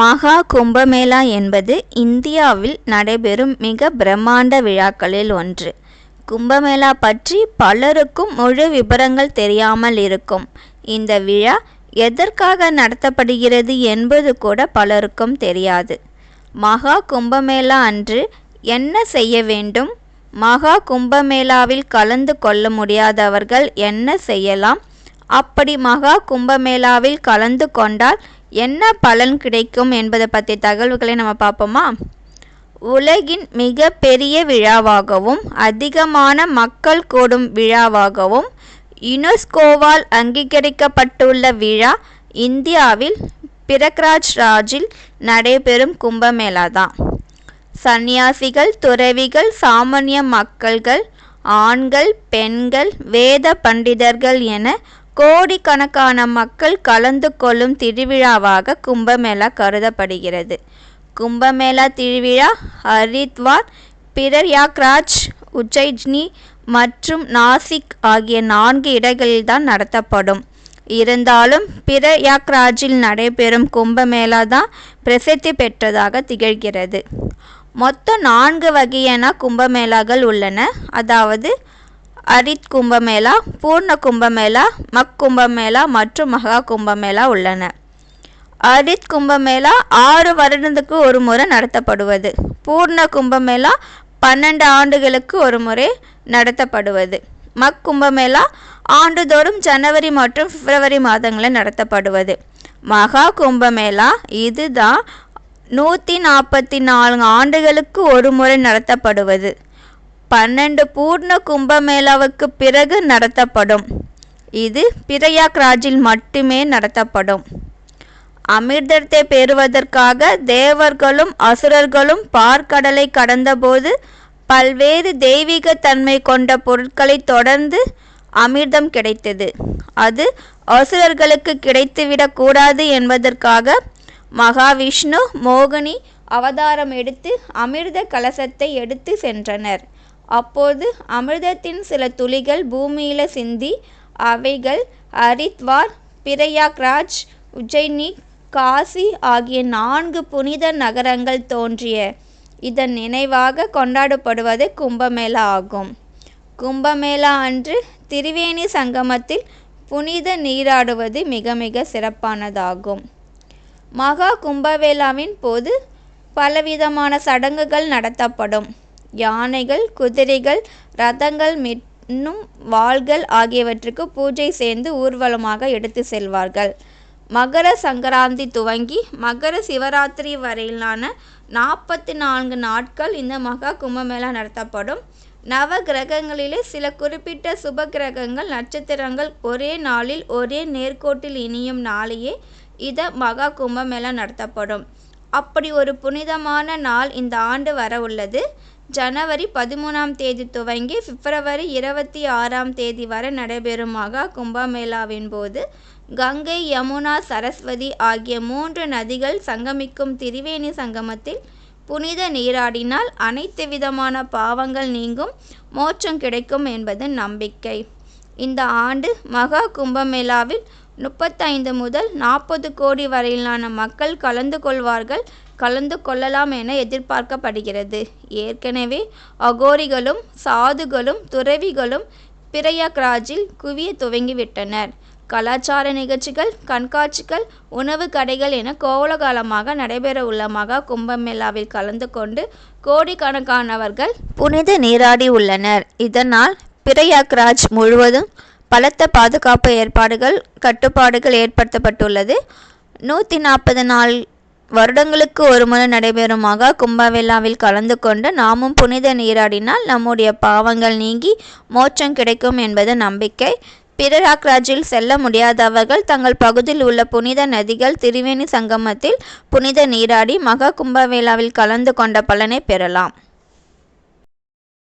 மகா கும்பமேளா என்பது இந்தியாவில் நடைபெறும் மிக பிரம்மாண்ட விழாக்களில் ஒன்று. கும்பமேளா பற்றி பலருக்கும் முழு விபரங்கள் தெரியாமல் இருக்கும். இந்த விழா எதற்காக நடத்தப்படுகிறது என்பது கூட பலருக்கும் தெரியாது. மகா கும்பமேளா அன்று என்ன செய்ய வேண்டும்? மகா கும்பமேளாவில் கலந்து கொள்ள முடியாதவர்கள் என்ன செய்யலாம்? அப்படி மகா கும்பமேளாவில் கலந்து கொண்டால் என்ன பலன் கிடைக்கும் என்பதை பற்றிய தகவல்களை நம்ம பார்ப்போமா? உலகின் மிக பெரிய விழாவாகவும் அதிகமான மக்கள் கூடும் விழாவாகவும் யுனெஸ்கோவால் அங்கீகரிக்கப்பட்டுள்ள விழா இந்தியாவில் பிரக்ராஜ் ராஜில் நடைபெறும் கும்பமேளா தான். சன்னியாசிகள் துறவிகள் சாமானிய மக்கள்கள் ஆண்கள் பெண்கள் வேத பண்டிதர்கள் என கோடிக்கணக்கான மக்கள் கலந்து கொள்ளும் திருவிழாவாக கும்பமேளா கருதப்படுகிறது. கும்பமேளா திருவிழா ஹரித்வார் பிரயாக்ராஜ் உஜ்ஜைனி மற்றும் நாசிக் ஆகிய நான்கு இடங்களில் தான் நடத்தப்படும். இருந்தாலும் பிரயாக்ராஜில் நடைபெறும் கும்பமேளா தான் பிரசித்தி பெற்றதாக திகழ்கிறது. மொத்தம் நான்கு வகையான கும்பமேளாக்கள் உள்ளன. அதாவது அரித் கும்பமேளா பூர்ண கும்பமேளா மக் கும்பமேளா மற்றும் மகா கும்பமேளா உள்ளன. அரித் கும்பமேளா ஆறு வருடத்துக்கு ஒரு முறை நடத்தப்படுவது. பூர்ண கும்பமேளா பன்னெண்டு ஆண்டுகளுக்கு ஒரு முறை நடத்தப்படுவது. மக் கும்பமேளா ஆண்டுதோறும் ஜனவரி மற்றும் பிப்ரவரி மாதங்களில் நடத்தப்படுவது. மகா கும்பமேளா இதுதான் நூற்றி நாற்பத்தி நான்கு ஆண்டுகளுக்கு ஒரு முறை நடத்தப்படுவது. பன்னெண்டு பூர்ண கும்பமேளாவுக்கு பிறகு நடத்தப்படும். இது பிரயாக்ராஜில் மட்டுமே நடத்தப்படும். அமிர்தத்தை பெறுவதற்காக தேவர்களும் அசுரர்களும் பார்க்கடலை கடந்தபோது பல்வேறு தெய்வீக தன்மை கொண்ட பொருட்களை தொடர்ந்து அமிர்தம் கிடைத்தது. அது அசுரர்களுக்கு கிடைத்துவிடக்கூடாது என்பதற்காக மகாவிஷ்ணு மோகினி அவதாரம் எடுத்து அமிர்த கலசத்தை எடுத்து சென்றனர். அப்போது அமிர்தத்தின் சில துளிகள் பூமியில சிந்தி அவைகள் ஹரித்வார் பிரயாக்ராஜ் உஜ்ஜைனி காசி ஆகிய நான்கு புனித நகரங்கள் தோன்றிய. இதன் நினைவாக கொண்டாடப்படுவது கும்பமேளா ஆகும். கும்பமேளா அன்று திரிவேணி சங்கமத்தில் புனித நீராடுவது மிக மிக சிறப்பானதாகும். மகா கும்பமேளாவின் போது பலவிதமான சடங்குகள் நடத்தப்படும். யானைகள் குதிரைகள் ரதங்கள் மின்னும் வாள்கள் ஆகியவற்றுக்கு பூஜை சேர்ந்து ஊர்வலமாக எடுத்து செல்வார்கள். மகர சங்கராந்தி துவங்கி மகர சிவராத்திரி வரையிலான நாற்பத்தி நான்கு நாட்கள் இந்த மகா கும்பமேளா நடத்தப்படும். நவ கிரகங்களிலே சில குறிப்பிட்ட சுப கிரகங்கள் நட்சத்திரங்கள் ஒரே நாளில் ஒரே நேர்கோட்டில் இணையும் நாளையே இத மகா கும்பமேளா நடத்தப்படும். அப்படி ஒரு புனிதமான நாள் இந்த ஆண்டு வர உள்ளது ஜனவரி பதிமூணாம் தேதி துவங்கி பிப்ரவரி இருபத்தி ஆறாம் தேதி வரை நடைபெறும் மகா கும்பமேளாவின் போது கங்கை யமுனா சரஸ்வதி ஆகிய மூன்று நதிகள் சங்கமிக்கும் திரிவேணி சங்கமத்தில் புனித நீராடினால் அனைத்து விதமான பாவங்கள் நீங்கும் மோட்சம் கிடைக்கும் என்பது நம்பிக்கை. இந்த ஆண்டு மகா கும்பமேளாவில் முப்பத்தைந்து முதல் நாற்பது கோடி வரையிலான மக்கள் கலந்து கொள்வார்கள் கலந்து கொள்ளலாம் என எதிர்பார்க்கப்படுகிறது. ஏற்கனவே அகோரிகளும் சாதுகளும் துறவிகளும் பிரயாக்ராஜில் குவிய துவங்கிவிட்டனர். கலாச்சார நிகழ்ச்சிகள் கண்காட்சிகள் உணவு கடைகள் என கோலகாலமாக நடைபெறவுள்ள மகா கும்பமேளாவில் கலந்து கொண்டு கோடிக்கணக்கானவர்கள் புனித நீராடி உள்ளனர். இதனால் பிரயாக்ராஜ் முழுவதும் பலத்த பாதுகாப்பு ஏற்பாடுகள் கட்டுப்பாடுகள் ஏற்படுத்தப்பட்டுள்ளது. நூற்றி நாற்பது நாள் வருடங்களுக்கு ஒருமுறை நடைபெறும் மகா கும்பவிழாவில் கலந்து கொண்டு நாமும் புனித நீராடினால் நம்முடைய பாவங்கள் நீங்கி மோட்சம் கிடைக்கும் என்பது நம்பிக்கை. பிரயாக்ராஜில் செல்ல முடியாதவர்கள் தங்கள் பகுதியில் உள்ள புனித நதிகள் திரிவேணி சங்கமத்தில் புனித நீராடி மகா கும்பவேளாவில் கலந்து கொண்ட பலனை பெறலாம்.